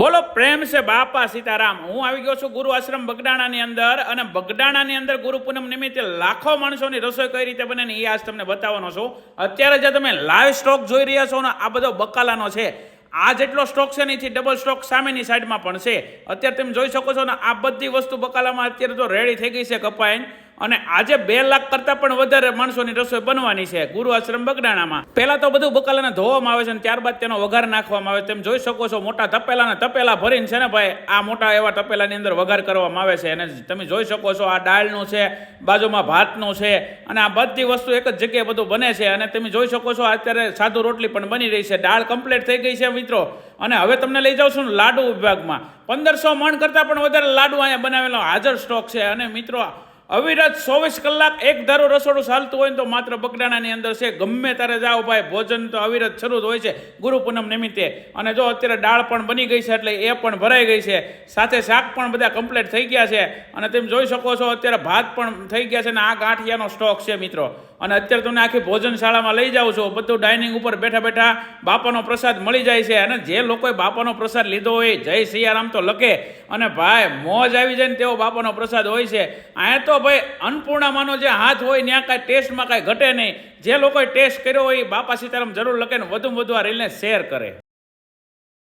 બોલો, પ્રેમ છે બાપા સીતારામ. હું આવી ગયો છું ગુરુ આશ્રમ બગડાણાની અંદર અને બગડાણાની અંદર ગુરુ પૂનમ નિમિત્તે લાખો માણસોની રસોઈ કઈ રીતે બને એ આજ તમને બતાવવાનો છું. અત્યારે જે તમે લાઈવ સ્ટોક જોઈ રહ્યા છો ને, આ બધો બકાલાનો છે. આ જેટલો સ્ટોક છે એથી ડબલ સ્ટોક સામેની સાઈડમાં પણ છે. અત્યારે તમે જોઈ શકો છો ને, આ બધી વસ્તુ બકાલામાં અત્યારે તો રેડી થઈ ગઈ છે કપાઈને. અને આજે બે લાખ કરતાં પણ વધારે માણસોની રસોઈ બનવાની છે. ગુરુ આશ્રમ બગડાણામાં. પહેલા તો બધું બકાલાને ધોવામાં આવે છે અને ત્યારબાદ તેનો વઘાર નાખવામાં આવે તેમ જોઈ શકો છો, મોટા તપેલાને તપેલા ભરીને છે ને ભાઈ, આ મોટા એવા તપેલાની અંદર વઘાર કરવામાં આવે છે. અને તમે જોઈ શકો છો, આ દાળનું છે, બાજુમાં ભાતનું છે, અને આ બધી વસ્તુ એક જ જગ્યાએ બધું બને છે. અને તમે જોઈ શકો છો, અત્યારે સાદુ રોટલી પણ બની રહી છે. દાળ કમ્પ્લીટ થઈ ગઈ છે, મિત્રો. અને હવે તમને લઈ જાઉં છું લાડુ વિભાગમાં. પંદરસો મણ કરતાં પણ વધારે લાડુ અહીંયા બનાવેલો, હાજર સ્ટોક છે. અને મિત્રો અવિરત ચોવીસ કલાક એક ધારો રસોડું ચાલતું હોય તો માત્ર બગડાણાની અંદર છે. ગમે ત્યારે જાઓ ભાઈ, ભોજન તો અવિરત શરૂ હોય છે. ગુરુ પૂનમ નિમિત્તે. અને જો અત્યારે દાળ પણ બની ગઈ છે એટલે એ પણ ભરાઈ ગઈ છે. સાથે શાક પણ બધા કમ્પ્લીટ થઈ ગયા છે. અને તમે જોઈ શકો છો અત્યારે ભાત પણ થઈ ગયા છે અને આ ગાંઠિયાનો સ્ટોક છે મિત્રો. અને અત્યારે તમને આખી ભોજનશાળામાં લઈ જાઉં છું. બધું ડાઇનિંગ ઉપર બેઠા બેઠા બાપાનો પ્રસાદ મળી જાય છે. અને જે લોકોએ બાપાનો પ્રસાદ લીધો હોય, જય સિયારામ તો લખે. અને ભાઈ, મોજ આવી જાય ને તેવો બાપાનો પ્રસાદ હોય છે. અહીંયા તો ભાઈ, અન્નપૂર્ણામાંનો જે હાથ હોય ત્યાં કાંઈ ટેસ્ટમાં કાંઈ ઘટે નહીં. જે લોકોએ ટેસ્ટ કર્યો હોય, એ બાપા સીતારામ જરૂર લખે ને વધુમાં વધુ આ રીલને શેર કરે.